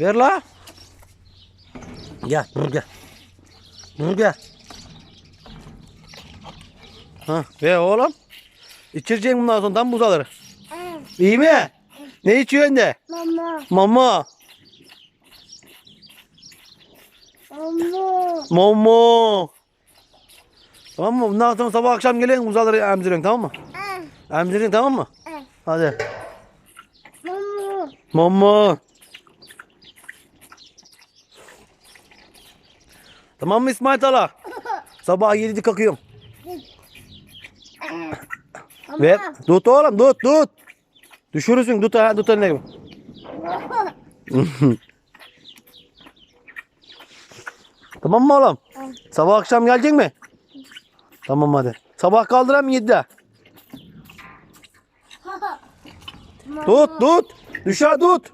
Ver la. Gel dur gel. Dur gel. Ha, ver oğlum. İçireceksin bundan sonra tam buzaları. İyi mi? Ne içiyorsun de? Mama. Mama. Mama. Momo. Tamam mı? Bundan sonra sabah akşam gelen buzaları emziriyorsun tamam mı? Emzirin tamam mı? Hadi. Mama. Momo. Tamam mı İsmail Tala? Sabah 7'de kalkıyorum. Ver. Tut oğlum tut tut. Düşürürsün tut ha tut eline tamam mı oğlum? Sabah akşam gelecek mi? Tamam hadi. Sabah kaldıram 7'de. Tut tut. Düşer tut.